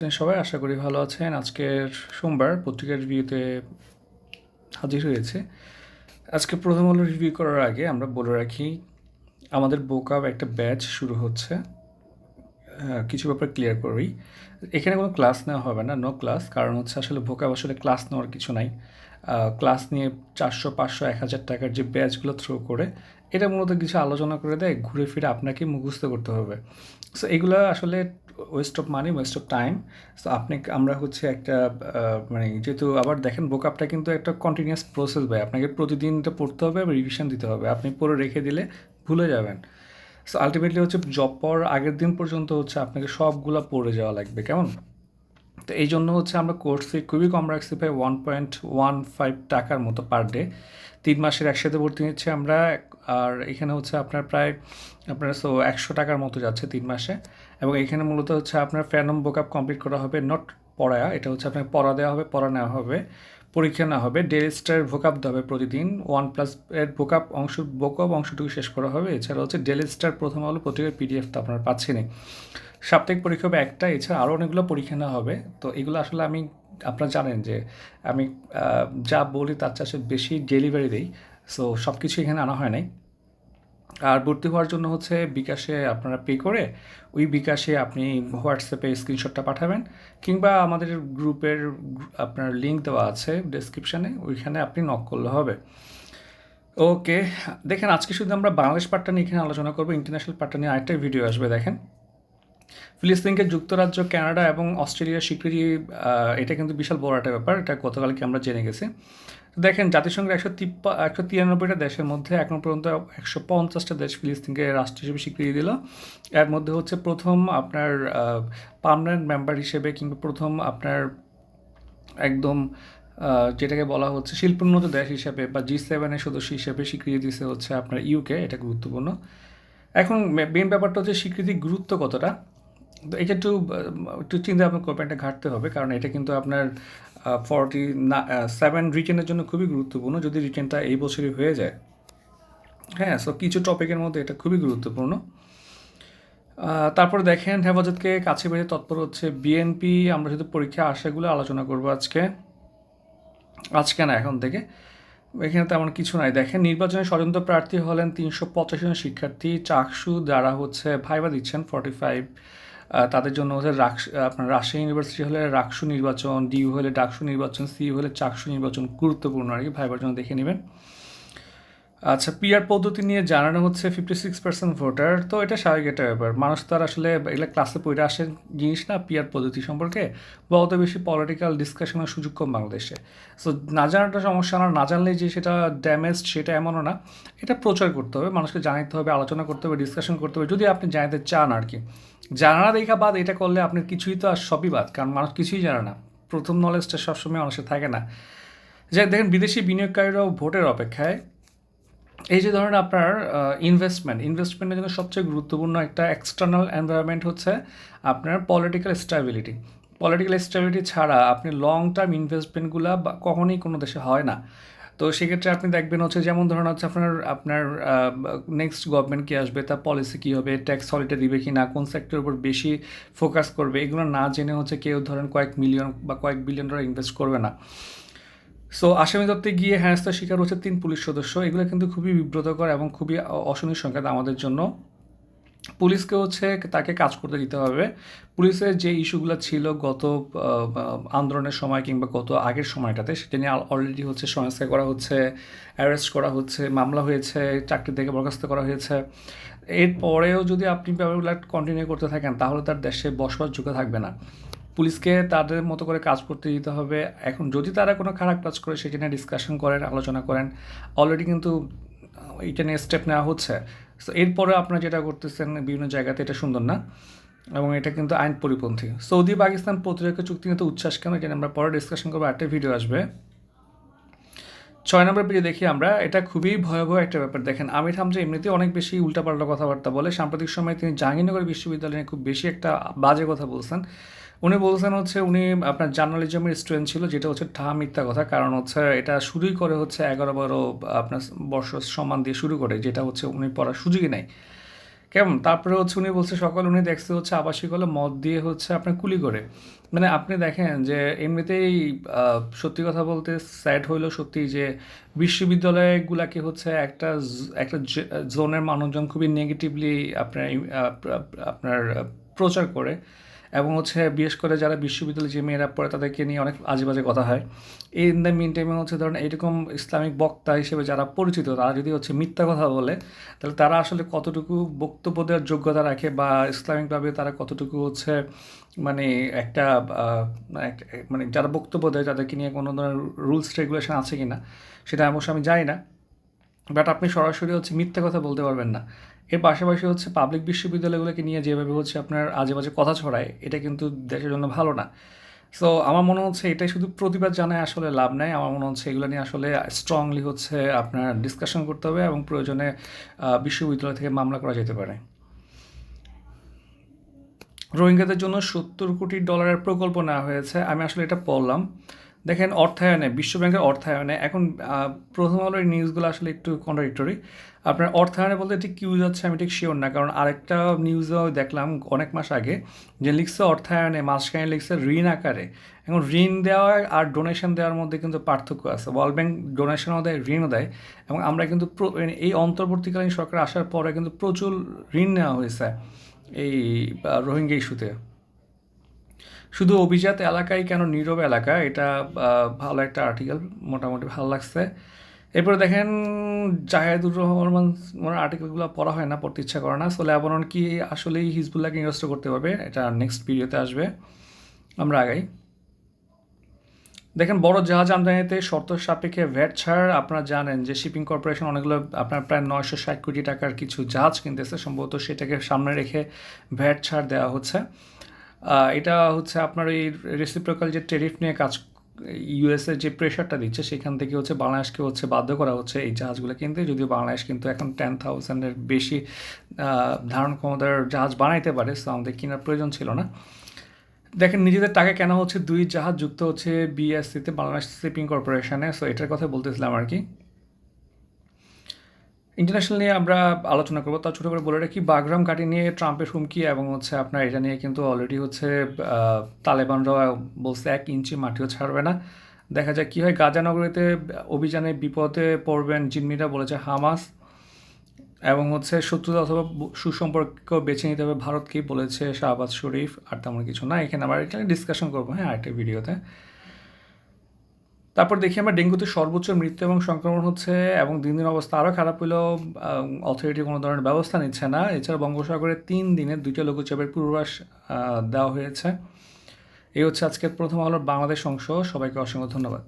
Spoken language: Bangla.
আছেন সবাই আশা করি ভালো আছেন। আজকের সোমবার পত্রিকার রিভিউতে হাজির হয়েছে। আজকে প্রথম আলো রিভিউ করার আগে আমরা বলে রাখি, আমাদের বোকাব একটা ব্যাচ শুরু হচ্ছে। কিছু ব্যাপার ক্লিয়ার করি। এখানে কোনো ক্লাস নেওয়া হবে না নো ক্লাস কারণ হচ্ছে আসলে ভোকাব আসলে ক্লাস নেওয়ার কিছু নাই। ক্লাস নিয়ে চারশো, পাঁচশো, এক হাজার টাকার যে ব্যাচগুলো থ্রো করে, এটা মূলত কিছু আলোচনা করে দেয়, ঘুরে ফিরে আপনাকে মুখস্থ করতে হবে। সো এগুলো আসলে waste of money waste of time so আপনি, আমরা হচ্ছে একটা মানে যেহেতু আবার দেখেন বোকাপটা কিন্তু একটা কন্টিনিউয়াস প্রসেস ভাই। আপনাকে প্রতিদিন এটা পড়তে হবে রিভিশন দিতে হবে। আপনি পড়ে রেখে দিলে ভুলে যাবেন। সো আলটিমেটলি হচ্ছে জব পাওয়ার আগের দিন পর্যন্ত হচ্ছে আপনাকে সবগুলা পড়ে যাওয়া লাগবে, কেমন? তো এই জন্য হচ্ছে আমরা কোর্স খুবই কম রাখছি প্রায় ওয়ান পয়েন্ট ওয়ান ফাইভ টাকার মতো পার ডে তিন মাসের একসাথে ভর্তি নিচ্ছি আমরা, আর এখানে হচ্ছে আপনার প্রায়, আপনার সো একশো টাকার মতো যাচ্ছে তিন মাসে। এবং এখানে মূলত হচ্ছে আপনার ফ্যানম বোকআপ কমপ্লিট করা হবে নট পড়ায়া, এটা হচ্ছে আপনাকে পড়া দেওয়া হবে, পড়া নেওয়া হবে, পরীক্ষা নেওয়া হবে ডেলি স্টার ভোকাপ দেওয়া হবে প্রতিদিন ওয়ান প্লাস এর ভোকাপ অংশ ভোকাপ অংশটুকু শেষ করা হবে, এছাড়া হচ্ছে ডেলি স্টার প্রথম আলো পত্রিকার পিডিএফ তো আপনার আপনারা পাচ্ছেনই। সাপ্তাহিক পরীক্ষা হবে একটা এছাড়া আরও অনেকগুলো পরীক্ষা নেওয়া হবে। তো এগুলো আসলে আমি, আপনারা জানেন যে আমি যা বলি তার চাষে বেশি ডেলিভারি দিই। সো সব কিছু এখানে আনা হয় নাই। আর ভর্তি হওয়ার জন্য হচ্ছে বিকাশে আপনারা পে করে, ওই বিকাশে আপনি হোয়াটসঅ্যাপে স্ক্রিনশটটা পাঠাবেন, কিংবা আমাদের গ্রুপের আপনার লিঙ্ক দেওয়া আছে ডেসক্রিপশানে ওইখানে আপনি নক করলে হবে। ওকে দেখেন আজকে শুধু আমরা বাংলাদেশ পার্টটা নিয়ে এখানে আলোচনা করব ইন্টারন্যাশনাল পার্টটা নিয়ে আরেকটা ভিডিও আসবে, দেখেন। ফিলিস্তিনকে যুক্তরাজ্য, কানাডা এবং অস্ট্রেলিয়ার স্বীকৃতি এটা কিন্তু বিশাল বড় একটা ব্যাপার, এটা গতকালকে আমরা জেনে গেছি। দেখেন, জাতিসংঘের একশো তিপ্পা, একশো তিরানব্বইটা দেশের মধ্যে এখন পর্যন্ত একশো পঞ্চাশটা দেশ ফিলিস্তিনকে রাষ্ট্র হিসেবে স্বীকৃতি দিল। এর মধ্যে হচ্ছে প্রথম আপনার পার্মানেন্ট মেম্বার হিসেবে কিংবা প্রথম আপনার একদম যেটাকে বলা হচ্ছে শিল্পোন্নত দেশ হিসেবে বা জি সেভেনের সদস্য হিসেবে স্বীকৃতি দিচ্ছে হচ্ছে আপনার ইউকে, এটা গুরুত্বপূর্ণ। এখন মেন ব্যাপারটা হচ্ছে স্বীকৃতির গুরুত্ব কতটা? তো এটা একটু একটু চিন্তা ভাবনা করবেন ঘাটতে হবে, কারণ এটা কিন্তু আপনার ফর্টি না সেভেন রিটেনের জন্য খুবই গুরুত্বপূর্ণ, যদি রিটেনটা এই বছরই হয়ে যায়। হ্যাঁ সো কিছু টপিকের মধ্যে এটা খুবই গুরুত্বপূর্ণ। তারপর দেখেন হেফাজতকে কাছে বেঁধে তৎপর হচ্ছে বিএনপি আমরা শুধু পরীক্ষা আশাগুলো আলোচনা করব আজকে। আজকে না, এখন থেকে। এখানে তেমন কিছু নাই। দেখেন, নির্বাচনে স্বতন্ত্র প্রার্থী হলেন তিনশো পঁচাশি জন শিক্ষার্থী, চাকসু যারা হচ্ছে ভাইবা দিচ্ছেন ফর্টি ফাইভ তাদের জন্য হচ্ছে রাক্স আপনার রাজশাহী ইউনিভার্সিটি হলে রাকসু নির্বাচন ডিউ হলে ডাকসু নির্বাচন সি হলে চাকসু নির্বাচন গুরুত্বপূর্ণ আর কি। ভাইবার জন্য দেখে নেবেন। আচ্ছা পিআর পদ্ধতি নিয়ে জানানো হচ্ছে ফিফটি সিক্স পার্সেন্ট ভোটার, তো এটা স্বাভাবিক একটা ব্যাপার। মানুষ তো আর আসলে এগুলো ক্লাসে পড়ে আসেন জিনিস না পিআর পদ্ধতি সম্পর্কে বা অত বেশি পলিটিক্যাল ডিসকাশনের সুযোগ কম বাংলাদেশে। সো না জানাটা সমস্যা না না জানলে যে সেটা ড্যামেজ সেটা এমনও না। এটা প্রচার করতে হবে, মানুষকে জানাতে হবে, আলোচনা করতে হবে ডিসকাশন করতে হবে, যদি আপনি জানাতে চান আর কি। জানা দেখা বাদ, এটা করলে আপনার কিছুই তো আর সবই বাদ, কারণ মানুষ কিছুই জানে না। প্রথম নলেজটা সবসময় মানুষের থাকে না। যাই দেখেন বিদেশি বিনিয়োগকারীরাও ভোটের অপেক্ষায়। এই যে ধরেন আপনার ইনভেস্টমেন্ট ইনভেস্টমেন্টের জন্য সবচেয়ে গুরুত্বপূর্ণ একটা এক্সটার্নাল এনভায়রনমেন্ট হচ্ছে আপনার পলিটিক্যাল স্ট্যাবিলিটি পলিটিক্যাল স্ট্যাবিলিটি ছাড়া আপনি লং টার্ম ইনভেস্টমেন্টগুলো কখনোই কোনো দেশে হয় না। তো সেক্ষেত্রে আপনি দেখবেন হচ্ছে যেমন ধরুন হচ্ছে আপনার আপনার নেক্সট গভর্নমেন্ট কী আসবে, তার পলিসি কী হবে ট্যাক্স হলিডে দিবে কি না, কোন সেক্টরের উপর বেশি ফোকাস করবে, এগুলো না জেনে হচ্ছে কেউ ধরেন কয়েক মিলিয়ন বা কয়েক বিলিয়ন ডলার ইনভেস্ট করবে না। সো আসামি দত্তে গিয়ে হেনস্থার শিকার হচ্ছে তিন পুলিশ সদস্য। এগুলো কিন্তু খুবই বিব্রতকর এবং খুবই অশনির সংকেত আমাদের জন্য। পুলিশকে হচ্ছে তাকে কাজ করতে দিতে হবে। পুলিশের যে ইস্যুগুলো ছিল গত আন্দোলনের সময় কিংবা গত আগের সময়টাতে, সেটা নিয়ে অলরেডি হচ্ছে সংস্কার করা হচ্ছে অ্যারেস্ট করা হচ্ছে, মামলা হয়েছে, চাকরি থেকে বরখাস্ত করা হয়েছে। এরপরেও যদি আপনি ব্যাপারগুলো কন্টিনিউ করতে থাকেন, তাহলে তার দেশে বসবাসযোগ্য থাকবে না। পুলিশকে তাদের মতো করে কাজ করতে দিতে হবে। এখন যদি তারা কোনো খারাপ কাজ করে, সেটা নিয়ে ডিসকাশন করেন, আলোচনা করেন। অলরেডি কিন্তু এটা নিয়ে স্টেপ নেওয়া হচ্ছে। সো এরপরে আপনারা যেটা করতেছেন, বিভিন্ন জায়গাতে এটা সুন্দর না? এবং এটা কিন্তু আইন পরিপন্থী সৌদি পাকিস্তান প্রতিরক্ষা চুক্তি নিয়ে তো উচ্ছ্বাস কেন? এটা আমরা পরে ডিসকাশন করব। একটা ভিডিও আসবে। ছয় নম্বর পেজে দেখি আমরা। এটা খুবই ভয়াবহ একটা ব্যাপার। দেখেন, আমির হামজা এমনিতেই অনেক বেশি উল্টাপাল্টা কথাবার্তা বলে। সাম্প্রতিক সময়ে তিনি জাহাঙ্গীরনগর বিশ্ববিদ্যালয়ে খুব বেশি একটা বাজে কথা বলছেন। উনি বলছেন হচ্ছে উনি আপনার জার্নালিজমের স্টুডেন্ট ছিল, যেটা হচ্ছে ঠা মিথ্যা কথা। কারণ হচ্ছে এটা শুরুই করে হচ্ছে এগারো বারো আপনার বর্ষ সম্মান দিয়ে শুরু করে, যেটা হচ্ছে উনি পড়ার সুযোগই নাই। কেমন? তারপরে হচ্ছে উনি বলছে, সকালে উনি দেখছে হচ্ছে আবাসিক হলে মদ দিয়ে হচ্ছে আপনার কুলি করে। মানে আপনি দেখেন যে এমনিতেই সত্যি কথা বলতে স্যাড হইল সত্যি যে বিশ্ববিদ্যালয়গুলাকে হচ্ছে একটা একটা জোনের মানুষজন খুবই নেগেটিভলি আপনার আপনার প্রচার করে। এবং হচ্ছে বিশেষ করে যারা বিশ্ববিদ্যালয়ে যে মেয়েরা পড়ে, তাদেরকে নিয়ে অনেক আজে বাজে কথা হয়। ইন দ্য মিন টাইমে হচ্ছে ধরেন এইরকম ইসলামিক বক্তা হিসেবে যারা পরিচিত, তারা যদি হচ্ছে মিথ্যা কথা বলে, তাহলে তারা আসলে কতটুকু বক্তব্য দেওয়ার যোগ্যতা রাখে বা ইসলামিকভাবে তারা কতটুকু হচ্ছে মানে একটা মানে যারা বক্তব্য দেয় তাদেরকে নিয়ে কোনো ধরনের রুলস রেগুলেশন আছে কি না সেটা অবশ্য আমি জানি না। বাট আপনি সরাসরি হচ্ছে মিথ্যা কথা বলতে পারবেন না। এর পাশাপাশি হচ্ছে পাবলিক বিশ্ববিদ্যালয়গুলোকে নিয়ে যেভাবে হচ্ছে আপনার আজে বাজে কথা ছড়ায়, এটা কিন্তু দেশের জন্য ভালো না। সো আমার মনে হচ্ছে এটাই শুধু প্রতিবাদ জানায় আসলে লাভ নাই। আমার মনে হচ্ছে এগুলো নিয়ে আসলে স্ট্রংলি হচ্ছে আপনার ডিসকাশন করতে হবে এবং প্রয়োজনে বিশ্ববিদ্যালয় থেকে মামলা করা যেতে পারে। রোহিঙ্গাদের জন্য সত্তর কোটি ডলারের প্রকল্প নেওয়া হয়েছে। আমি আসলে এটা পড়লাম দেখেন অর্থায়নে, বিশ্বব্যাংকের অর্থায়নে এখন প্রথম আলোর নিউজগুলো আসলে একটু কন্ট্রাডিক্টরি আপনার অর্থায়নে বলতে ঠিক কি বুঝাচ্ছে আমি ঠিক শিওর না, কারণ আরেকটা নিউজও দেখলাম অনেক মাস আগে যে লিখছে অর্থায়নে, মাঝখানে লিখছে ঋণ আকারে। এখন ঋণ দেওয়া আর ডোনেশন দেওয়ার মধ্যে কিন্তু পার্থক্য আছে। ওয়ার্ল্ড ব্যাংক ডোনেশনও দেয়, ঋণও দেয় এবং আমরা কিন্তু মানে এই অন্তর্বর্তীকালীন সরকার আসার পরে কিন্তু প্রচুর ঋণ নেওয়া হয়েছে এই রোহিঙ্গা ইস্যুতে শুধু অভিজাত এলাকায় কেন নীরব এলাকা? এটা ভালো একটা আর্টিকেল মোটামুটি ভালো লাগছে। এরপরে দেখেন, জাহেদুর রহমান ওনার আর্টিকেলগুলো পড়া হয় না, পড়তে ইচ্ছা করে না। সো, লেবানন কি আসলেই হিজবুল্লাহকে নিরস্ত করতে পারবে? এটা নেক্সট ভিডিওতে আসবে। আমরা আগাই। দেখেন, বড় জাহাজ আমদানিতে শর্ত সাপেক্ষে ভ্যাট ছাড়। আপনারা জানেন যে শিপিং কর্পোরেশন অনেকগুলো, আপনার প্রায় নয়শো ষাট কোটি টাকার কিছু জাহাজ কিনতেছে। সম্ভবত সেটাকে সামনে রেখে ভ্যাট ছাড় দেওয়া হচ্ছে। এটা হচ্ছে আপনার এই রেসিপ্রোকাল যে টেরিফ নিয়ে কাজ ইউএসএ যে প্রেশারটা দিচ্ছে, সেখান থেকে হচ্ছে বাংলাদেশকে হচ্ছে বাধ্য করা হচ্ছে এই জাহাজগুলো কিনতে। যদিও বাংলাদেশ কিন্তু এখন টেন থাউজেন্ডের বেশি ধারণ ক্ষমতার জাহাজ বানাইতে পারে সো আমাদের কেনার প্রয়োজন ছিল না। দেখেন, নিজেদের টাকা কেনা হচ্ছে দুই জাহাজ, যুক্ত হচ্ছে বিএসসিতে বাংলাদেশ শিপিং কর্পোরেশনে সো এটার কথা বলতেছিলাম আর কি। ইন্টারন্যাশনাল নিয়ে আমরা আলোচনা করব। তার ছোটো করে বলে রাখি, বাগরাম ঘাটি নিয়ে ট্রাম্পের হুমকি এবং হচ্ছে আপনার এটা নিয়ে কিন্তু অলরেডি হচ্ছে তালেবানরা বলছে এক ইঞ্চি মাটিও ছাড়বে না। দেখা যায় কী হয়। গাজানগরীতে অভিযানে বিপদে পড়বেন জিম্মিরা বলেছে হামাস এবং হচ্ছে শত্রুতা অথবা সুসম্পর্ক বেছে নিতে হবে ভারতকেই বলেছে শাহবাজ শরীফ, আর তেমন কিছু না। এখানে আমরা এটা ডিসকাশন করব। হ্যাঁ আরেকটা ভিডিওতে তারপর দেখি আমরা ডেঙ্গুতে সর্বোচ্চ মৃত্যু এবং সংক্রমণ হচ্ছে এবং দিন দিন অবস্থা আরও খারাপ হলেও অথরিটি কোনো ধরনের ব্যবস্থা নিচ্ছে না। এছাড়া বঙ্গোপসাগরে তিন দিনে দুইটা লঘুচাপের পূর্বাভাস দেওয়া হয়েছে। এই হচ্ছে আজকের প্রথম আলোর বাংলাদেশ অংশ। সবাইকে অসংখ্য ধন্যবাদ।